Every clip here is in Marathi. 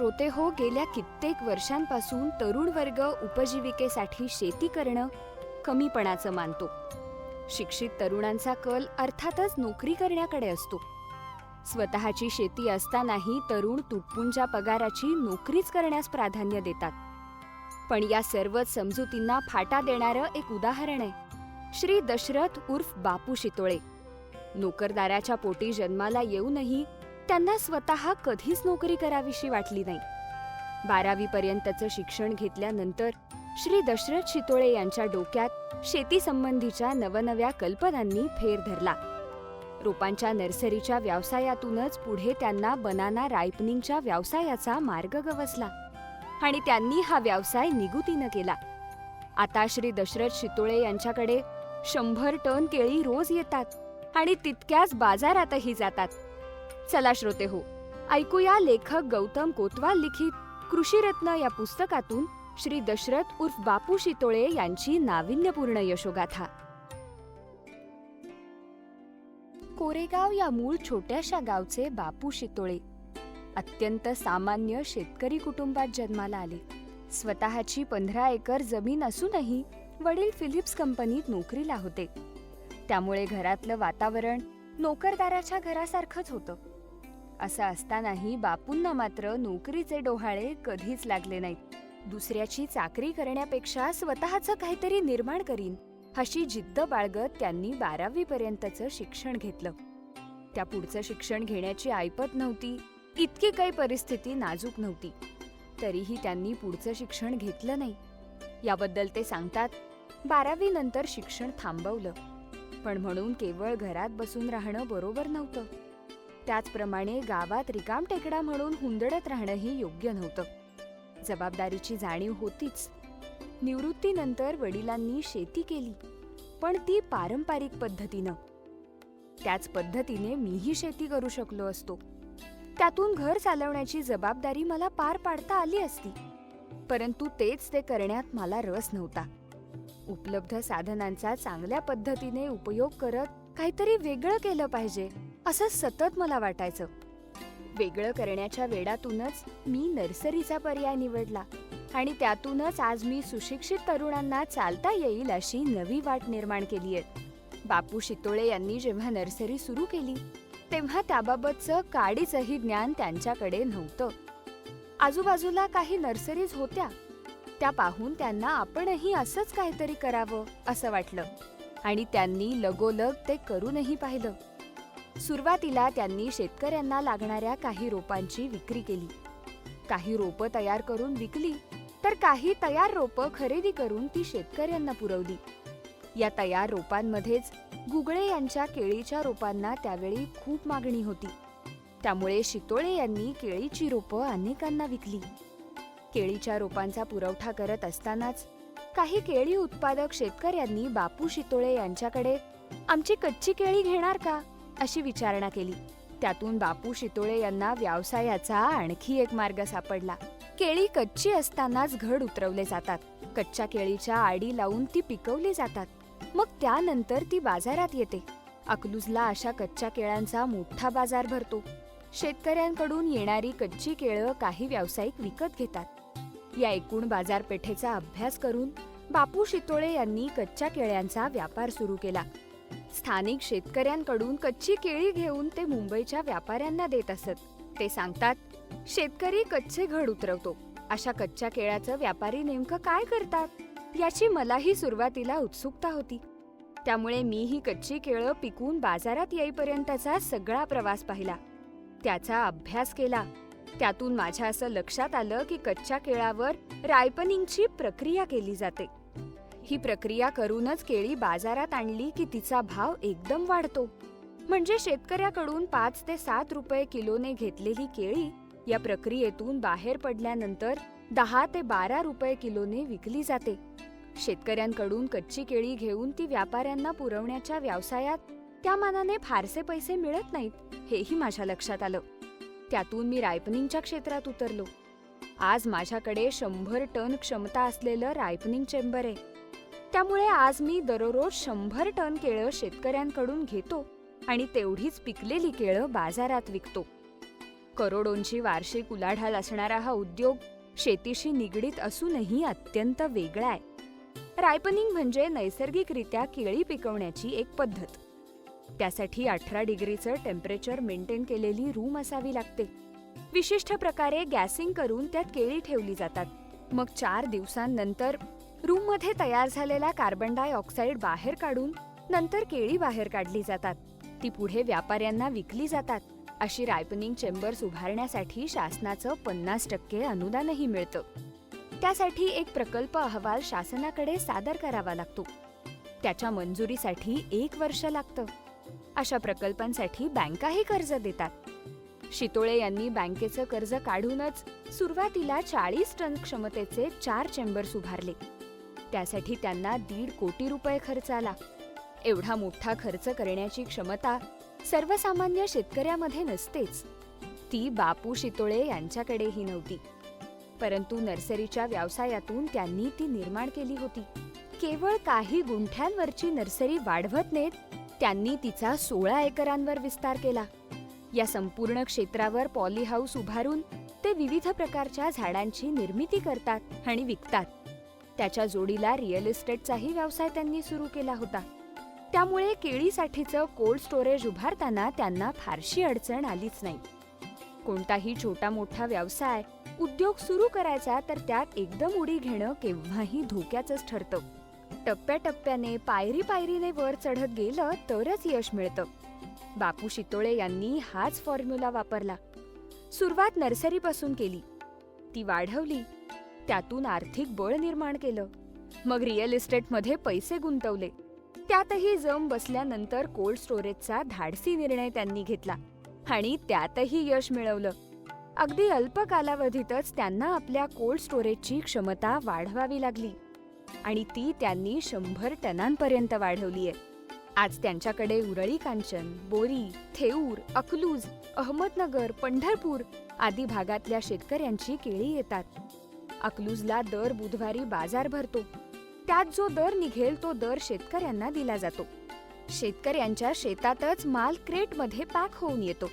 श्रोते हो गेल्या कित्येक वर्षांपासून तरुण वर्ग उपजीविकेसाठी शेती करणं कमीपणाचं मानतो. शिक्षित तरुणांचा कल अर्थातच नोकरी करण्याकडे असतो. स्वतःची शेती असतानाही तरुण तुटपुंच्या पगाराची नोकरीच करण्यास प्राधान्य देतात. पण या सर्वच समजुतींना फाटा देणारं एक उदाहरण आहे. श्री दशरथ उर्फ बापू शितोळे. नोकरदाराच्या पोटी जन्माला येऊनही त्यांना स्वतः कधीच नोकरी करावीशी वाटली नाही. बारावी पर्यंतचं शिक्षण घेतल्यानंतर श्री दशरथ शितोळे यांच्या डोक्यात शेतीसंबंधीच्या नवनव्या कल्पनांनी फेर धरला. रोपांच्या नर्सरीच्या व्यवसायातूनच पुढे त्यांना बनाना रायपनिंगच्या व्यवसायाचा मार्ग गवसला आणि त्यांनी हा व्यवसाय निगुतीनं केला. आता श्री दशरथ शितोळे यांच्याकडे शंभर टन केळी रोज येतात आणि तितक्याच बाजारातही जातात. चला श्रोते हो ऐकूया लेखक गौतम कोतवाल लिखित कृषीरत्न या पुस्तकातून श्री दशरथ उर्फ बापू शितोळे यांची नाविन्यपूर्ण यशोगाथा. कोरेगाव या मूळ छोट्याशा गावचे बापू शितोळे अत्यंत सामान्य शेतकरी कुटुंबात जन्माला आले. स्वतःची पंधरा एकर जमीन असूनही वडील फिलिप्स कंपनीत नोकरीला होते. त्यामुळे घरातलं वातावरण नोकरदाराच्या घरासारखंच होतं. असं असतानाही बापूंना मात्र नोकरीचे डोहाळे कधीच लागले नाहीत. दुसऱ्याची चाकरी करण्यापेक्षा स्वतःचं काहीतरी निर्माण करीन अशी जिद्द बाळगत त्यांनी बारावी पर्यंतचं शिक्षण घेतलं. त्या पुढचं शिक्षण घेण्याची ऐपत नव्हती इतकी काही परिस्थिती नाजूक नव्हती. तरीही त्यांनी पुढचं शिक्षण घेतलं नाही. याबद्दल ते सांगतात बारावी नंतर शिक्षण थांबवलं. पण म्हणून केवळ घरात बसून राहणं बरोबर नव्हतं. त्याचप्रमाणे गावात रिकाम टेकडा म्हणून हुंदडत राहणंही योग्य नव्हतं. जबाबदारीची जाणीव होतीच. निवृत्तीनंतर वडिलांनी शेती केली पण ती पारंपरिक पद्धतीनं. त्याच पद्धतीने मीही शेती करू शकलो असतो. त्यातून घर चालवण्याची जबाबदारी मला पार पाडता आली असती परंतु तेच ते करण्यात मला रस नव्हता. उपलब्ध साधनांचा चांगल्या पद्धतीने उपयोग करत काहीतरी वेगळं केलं पाहिजे. असं सतत मला वाटायचं. वेगळं करण्याच्या वेडातूनच मी नर्सरीचा पर्याय निवडला आणि त्यातूनच आज मी सुशिक्षित तरुणांना चालता येईल अशी नवी वाट निर्माण केली आहे. बापू शितोळे यांनी जेव्हा नर्सरी सुरू केली तेव्हा त्याबाबतचं काडीचंही ज्ञान त्यांच्याकडे नव्हतं. आजूबाजूला काही नर्सरीज होत्या. त्या पाहून त्यांना आपणही असंच काहीतरी करावं असं वाटलं आणि त्यांनी लगोलग ते करूनही पाहिलं. सुरुवातीला त्यांनी शेतकऱ्यांना लागणाऱ्या काही रोपांची विक्री केली. काही रोपं तयार करून विकली तर काही तयार रोपं खरेदी करून ती शेतकऱ्यांना पुरवली. या तयार रोपांमध्येच गुगळे यांच्या केळीच्या रोपांना त्यावेळी खूप मागणी होती. त्यामुळे शितोळे यांनी केळीची रोपं अनेकांना विकली. केळीच्या रोपांचा पुरवठा करत असतानाच काही केळी उत्पादक शेतकऱ्यांनी बापू शितोळे यांच्याकडे आमची कच्ची केळी घेणार का? अशी विचारणा केली. त्यातून बापू शितोळे यांना व्यवसायाचा आणखी एक मार्ग सापडला. केळी कच्ची असतानाच घड उतरवले जातात. कच्च्या केळीच्या आडी लावून ती पिकवली जातात. मग त्यानंतर ती बाजारात येते. अकलूजला अशा कच्च्या केळ्यांचा मोठा बाजार भरतो. शेतकऱ्यांकडून येणारी कच्ची केळं काही व्यावसायिक विकत घेतात. या एकूण बाजारपेठेचा अभ्यास करून बापू शितोळे यांनी कच्च्या केळ्यांचा व्यापार सुरू केला. स्थानिक शेतकऱ्यांकडून कच्ची केळी घेऊन ते मुंबईच्या व्यापाऱ्यांना देत असत. ते सांगतात शेतकरी कच्चे घड उतरवतो. अशा कच्च्या केळ्याचं व्यापारी नेमकं काय करतात? याची मलाही सुरुवातीला उत्सुकता होती. त्यामुळे मी ही कच्ची केळं पिकून बाजारात येईपर्यंतचा सगळा प्रवास पाहिला. त्याचा अभ्यास केला. त्यातून माझ्या असं लक्षात आलं की कच्च्या केळावर रायपनिंगची प्रक्रिया केली जाते. ही प्रक्रिया करूनच केळी बाजारात आणली की तिचा भाव एकदम वाढतो. म्हणजे शेतकऱ्याकडून पाच ते सात रुपये किलोने घेतलेली केळी या प्रक्रियेतून बाहेर पडल्यानंतर दहा ते बारा रुपये किलोने विकली जाते. शेतकऱ्यांकडून कच्ची केळी घेऊन ती व्यापाऱ्यांना पुरवण्याच्या व्यवसायात त्या मानाने फारसे पैसे मिळत नाहीत हेही माझ्या लक्षात आलं. त्यातून मी रायपनिंगच्या क्षेत्रात उतरलो. आज माझ्याकडे शंभर टन क्षमता असलेलं रायपनिंग चेंबर आहे. त्यामुळे आज मी दररोज शंभर टन केळं शेतकऱ्यांकडून घेतो आणि तेवढीच पिकलेली केळं बाजारात विकतो. करोडोंची वार्षिक उलाढाल असणारा हा उद्योग शेतीशी निगडीत असूनही अत्यंत वेगळा आहे. रायपनिंग म्हणजे नैसर्गिकरित्या केळी पिकवण्याची एक पद्धत. त्यासाठी अठरा डिग्रीचं टेम्परेचर मेंटेन केलेली रूम असावी लागते. विशिष्ट प्रकारे गॅसिंग करून त्यात केळी ठेवली जातात. मग चार दिवसांनंतर रूममध्ये तयार झालेला कार्बन डायऑक्साईड बाहेर काढून नंतर केळी बाहेर काढली जातात. ती पुढे व्यापाऱ्यांना विकली जातात. अशी रायपनिंग चेंबर्स उभारण्यासाठी शासनाचं पन्नास टक्के अनुदानही मिळतं. त्यासाठी एक प्रकल्प अहवाल शासनाकडे सादर करावा लागतो. त्याच्या मंजुरीसाठी एक वर्ष लागतं. अशा प्रकल्पांसाठी बँकाही कर्ज देतात. शितोळे यांनी बँकेचं कर्ज काढूनच सुरुवातीला चाळीस टन क्षमतेचे चार चेंबर्स उभारले. त्यासाठी त्यांना दीड कोटी रुपये खर्च आला. एवढा मोठा खर्च करण्याची क्षमता सर्वसामान्य शेतकऱ्यामध्ये नसतेच. ती बापू शितोळे यांच्याकडेही नव्हती. परंतु नर्सरीच्या व्यवसायातून त्यांनी ती निर्माण केली होती. केवळ काही गुंठ्यांवरची नर्सरी वाढवत नेत त्यांनी तिचा सोळा एकरांवर विस्तार केला. या संपूर्ण क्षेत्रावर पॉली हाऊस उभारून ते विविध प्रकारच्या झाडांची निर्मिती करतात आणि विकतात. त्याच्या जोडीला रिअल इस्टेटचाही व्यवसाय त्यांनी सुरू केला होता. त्यामुळे केळीसाठीचं कोल्ड स्टोरेज उभारताना त्यांना फारशी अडचण आलीच नाही. कोणताही छोटा मोठा व्यवसाय उद्योग सुरू करायचा तर त्यात एकदम उडी घेणं केव्हाही धोक्याचंच ठरतं. टप्प्याटप्प्याने पायरी पायरीने वर चढत गेलं तरच यश मिळतं. बापू शितोळे यांनी हाच फॉर्म्युला वापरला. सुरुवात नर्सरीपासून केली. ती वाढवली. त्यातून आर्थिक बळ निर्माण केलं. मग रिअल इस्टेटमध्ये पैसे गुंतवले. त्यातही जम बसल्यानंतर कोल्ड स्टोरेजचा धाडसी निर्णय त्यांनी घेतला आणि त्यातही यश मिळवलं. अगदी अल्प कालावधीतच त्यांना आपल्या कोल्ड स्टोरेजची क्षमता वाढवावी लागली आणि ती त्यांनी शंभर टनांपर्यंत वाढवली आहे. आज त्यांच्याकडे उरळी कांचन बोरी थेऊर अकलूज अहमदनगर पंढरपूर आदी भागातल्या शेतकऱ्यांची केळी येतात. अकलूजला दर बुधवारी बाजार भरतो. त्यात जो दर निघेल तो दर शेतकऱ्यांना दिला जातो. शेतकऱ्यांच्या शेतातच माल क्रेटमध्ये पॅक होऊन येतो.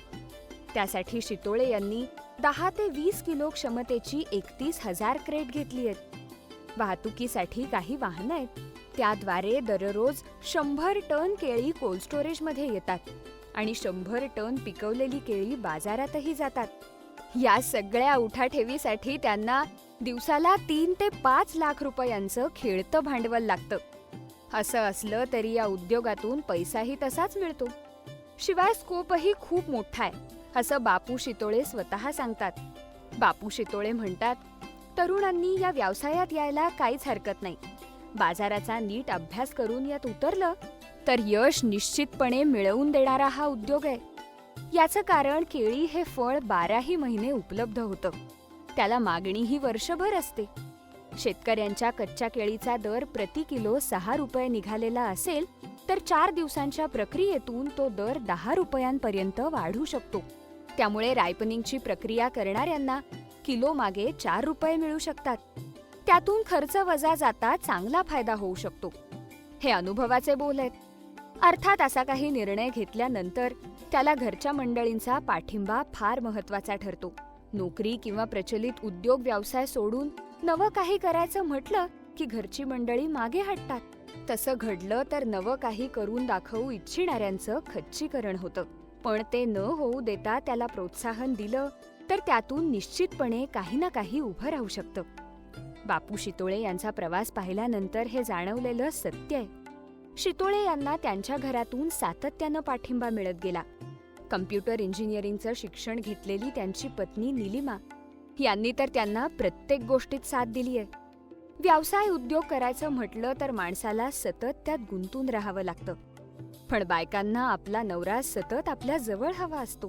त्यासाठी शितोळे यांनी दहा ते वीस किलो क्षमतेची एकतीस हजार क्रेट घेतली आहेत. वाहतुकीसाठी काही वाहनं आहेत. त्याद्वारे दररोज शंभर टन केळी कोल्ड स्टोरेजमध्ये येतात आणि शंभर टन पिकवलेली केळी बाजारातही जातात. या सगळ्या उठाठेवीसाठी त्यांना दिवसाला तीन ते पाच लाख रुपयांचं खेळतं भांडवल लागतं. असं असलं तरी या उद्योगातून पैसाही तसाच मिळतो. शिवाय स्कोपही खूप मोठा आहे असं बापू शितोळे स्वतः सांगतात. बापू शितोळे म्हणतात तरुणांनी या व्यवसायात यायला काहीच हरकत नाही. बाजाराचा नीट अभ्यास करून यात उतरलं तर यश निश्चितपणे मिळवून देणारा हा उद्योग आहे. याचं कारण केळी हे फळ बाराही महिने उपलब्ध होतं. त्याला मागणी ही वर्षभर असते. शेतकऱ्यांच्या कच्च्या केळीचा दर प्रति किलो सहा रुपये निघालेला असेल तर चार दिवसांच्या प्रक्रियेतून तो दर दहा रुपयांपर्यंत वाढू शकतो. त्यामुळे रायपनिंगची प्रक्रिया करणाऱ्यांना किलो मागे चार रुपये मिळू शकतात. त्यातून खर्च वजा जाता चांगला फायदा होऊ शकतो. हे अनुभवाचे बोल आहेत. अर्थात असा काही निर्णय घेतल्यानंतर त्याला घरच्या मंडळींचा पाठिंबा फार महत्त्वाचा ठरतो. नोकरी किंवा प्रचलित उद्योग व्यवसाय सोडून नवं काही करायचं म्हटलं की घरची मंडळी मागे हटतात. तसं घडलं तर नवं काही करून दाखवू इच्छिणाऱ्यांचं खच्चीकरण होतं. पण ते न होऊ देता त्याला प्रोत्साहन दिलं तर त्यातून निश्चितपणे काही ना काही उभं राहू शकतं. बापू शितोळे यांचा प्रवास पाहिल्यानंतर हे जाणवलेलं सत्य आहे. शितोळे यांना त्यांच्या घरातून सातत्यानं पाठिंबा मिळत गेला. कम्प्युटर इंजिनिअरिंगचं शिक्षण घेतलेली त्यांची पत्नी निलिमा. यांनी तर त्यांना प्रत्येक गोष्टीत साथ दिली आहे व्यवसाय उद्योग करायचं म्हटलं तर माणसाला सतत त्यात गुंतून राहावं लागतं. पण बायकांना आपला नवरा सतत आपल्या जवळ हवा असतो.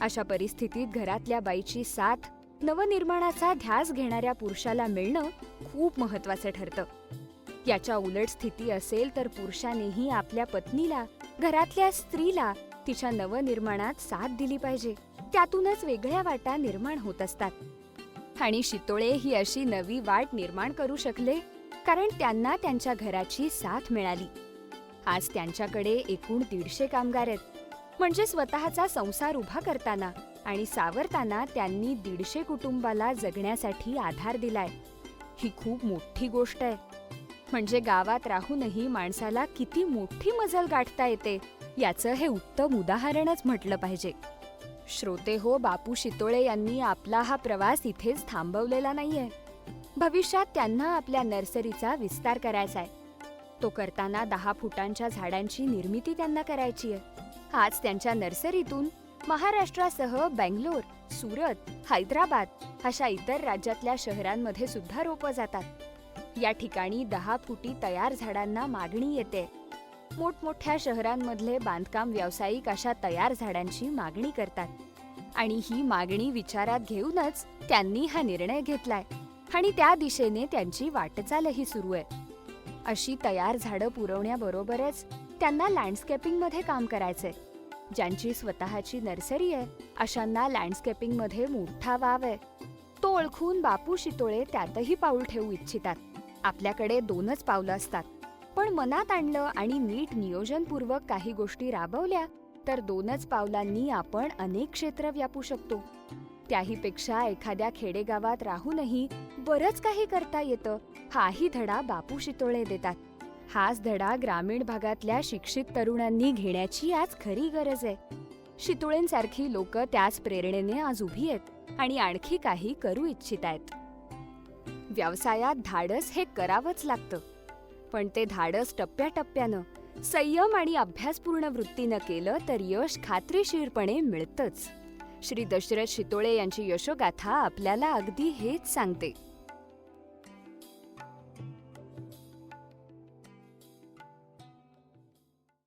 अशा परिस्थितीत घरातल्या बाईची साथ नवनिर्माणाचा ध्यास घेणाऱ्या पुरुषाला मिळणं खूप महत्वाचं ठरतं. याच्या उलट स्थिती असेल तर पुरुषानेही आपल्या पत्नीला घरातल्या स्त्रीला तिच्या नवनिर्माणात साथ दिली पाहिजे. त्यातूनच वेगळ्या वाटा निर्माण होत असतात. आणि शितोळे ही अशी नवी वाट निर्माण करू शकले कारण त्यांना त्यांच्या घराची साथ मिळाली. आज त्यांच्याकडे एकूण दीडशे कामगार आहेत. म्हणजे स्वतःचा संसार उभा करताना आणि सावरताना त्यांनी दीडशे कुटुंबाला जगण्यासाठी आधार दिलाय. ही खूप मोठी गोष्ट आहे. म्हणजे गावात राहूनही माणसाला किती मोठी मजल गाठता येते. याचं हे उत्तम उदाहरणच म्हटलं पाहिजे. श्रोते हो बापू शितोळे यांनी आपला हा प्रवास इथेच थांबवलेला नाहीये. भविष्यात त्यांना आपल्या नर्सरीचा विस्तार करायचा आहे तो करताना दहा फुटांच्या झाडांची निर्मिती त्यांना करायची आहे आज त्यांच्या नर्सरीतून महाराष्ट्रासह बेंगलोर सुरत हैदराबाद अशा इतर राज्यातल्या शहरांमध्ये सुद्धा रोपं जातात. या ठिकाणी दहा फुटी तयार झाडांना मागणी येते. मोठमोठ्या शहरांमधले बांधकाम व्यावसायिक अशा तयार झाडांची मागणी करतात. आणि ही मागणी विचारात घेऊनच त्यांनी हा निर्णय घेतलाय. आणि त्या दिशेने त्यांची वाटचालही सुरू आहे. अशी तयार झाडं पुरवण्याबरोबरच त्यांना लँडस्केपिंगमध्ये काम करायचंय. ज्यांची स्वतःची नर्सरी आहे अशांना लँडस्केपिंगमध्ये मोठा वाव आहे. तो ओळखून बापू शितोळे त्यातही पाऊल ठेवू इच्छितात. आपल्याकडे दोनच पावलं असतात. पण मनात आणलं आणि नीट नियोजनपूर्वक काही गोष्टी राबवल्या तर दोनच पावलांनी आपण अनेक क्षेत्र व्यापू शकतो. त्याहीपेक्षा एखाद्या खेडेगावात राहूनही बरंच काही करता येतं हाही धडा बापू शितोळे देतात. हाच धडा ग्रामीण भागातल्या शिक्षित तरुणांनी घेण्याची आज खरी गरज आहे. शितोळेंसारखी लोक त्याच प्रेरणेने आज उभी आहेत आणि आणखी काही करू इच्छित आहेत. व्यवसायात धाडस हे करावंच लागतं. पण ते धाडस टप्प्याटप्प्यानं संयम आणि अभ्यासपूर्ण वृत्तीनं केलं तर यश खात्रीशीरपणे मिळतंच. श्री दशरथ शितोळे यांची यशोगाथा आपल्याला अगदी हेच सांगते.